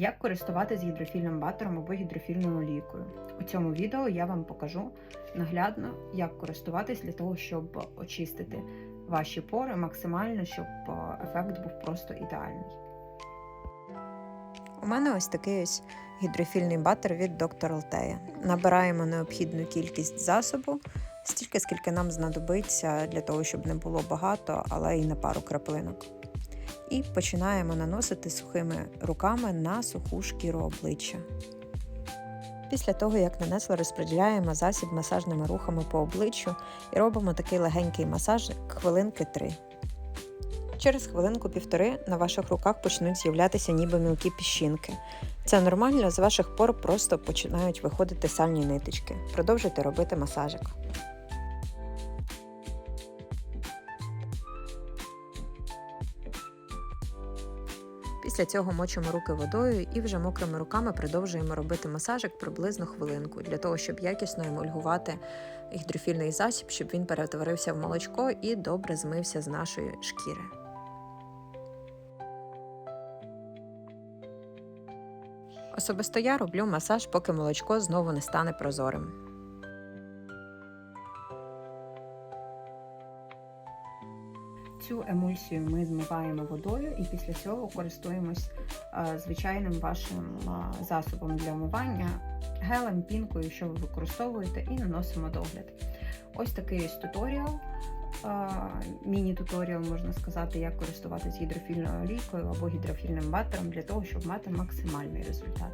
Як користуватися гідрофільним батером або гідрофільною олійкою. У цьому відео я вам покажу наглядно, як користуватись для того, щоб очистити ваші пори максимально, щоб е, ефект був просто ідеальний. У мене ось такий ось гідрофільний батер від Dr. Altea. Набираємо необхідну кількість засобу, стільки, скільки нам знадобиться для того, щоб не було багато, але й на пару краплинок. І починаємо наносити сухими руками на суху шкіру обличчя. Після того, як нанесли, розподіляємо засіб масажними рухами по обличчю і робимо такий легенький масаж хвилинки 3. Через хвилинку-півтори на ваших руках почнуть з'являтися ніби мілкі піщинки. Це нормально, з ваших пор просто починають виходити сальні ниточки. Продовжуйте робити масажик. Після цього мочимо руки водою і вже мокрими руками продовжуємо робити масажик приблизно хвилинку для того, щоб якісно емульгувати гідрофільний засіб, щоб він перетворився в молочко і добре змився з нашої шкіри. Особисто я роблю масаж, поки молочко знову не стане прозорим. Цю емульсію ми змиваємо водою і після цього користуємось е, звичайним вашим е, засобом для омивання, гелем, пінкою, що ви використовуєте, і наносимо догляд. Ось такий ось туторіал, е, міні-туторіал, можна сказати, як користуватися гідрофільною олійкою або гідрофільним батером для того, щоб мати максимальний результат.